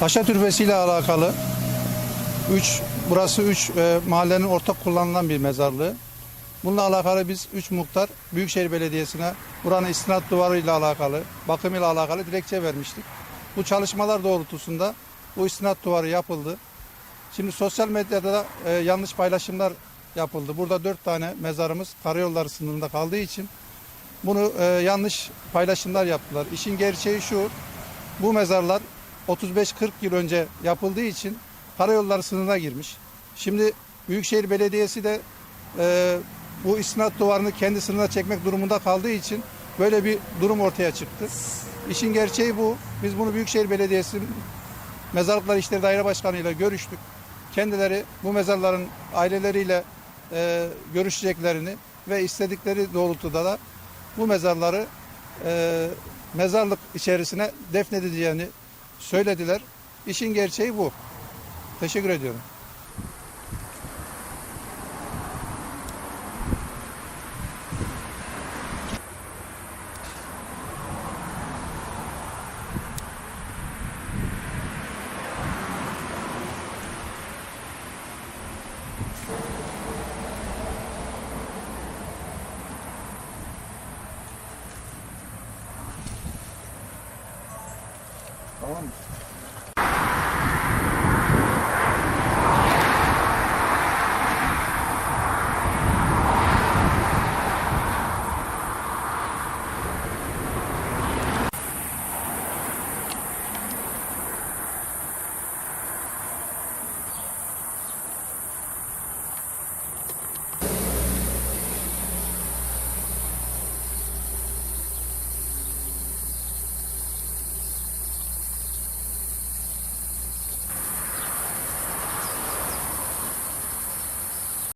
Paşa Türbesi ile alakalı 3 burası 3 mahallenin ortak kullanılan bir mezarlığı. Bununla alakalı biz 3 muhtar Büyükşehir Belediyesi'ne buranın istinat duvarı ile alakalı, bakım ile alakalı dilekçe vermiştik. Bu çalışmalar doğrultusunda bu istinat duvarı yapıldı. Şimdi sosyal medyada da e, yanlış paylaşımlar yapıldı. Burada 4 tane mezarımız karayolları sınırında kaldığı için bunu e, yanlış paylaşımlar yaptılar. İşin gerçeği şu, bu mezarlar 35-40 yıl önce yapıldığı için karayolları sınırına girmiş. Şimdi Büyükşehir Belediyesi de e, bu istinat duvarını kendi sınırına çekmek durumunda kaldığı için böyle bir durum ortaya çıktı. İşin gerçeği bu. Biz bunu Büyükşehir Belediyesi Mezarlıklar İşleri Daire Başkanı ile görüştük. Kendileri bu mezarların aileleriyle e, görüşeceklerini ve istedikleri doğrultuda da bu mezarları e, mezarlık içerisine defnedileceğini söylediler. İşin gerçeği bu. Teşekkür ediyorum. ต้น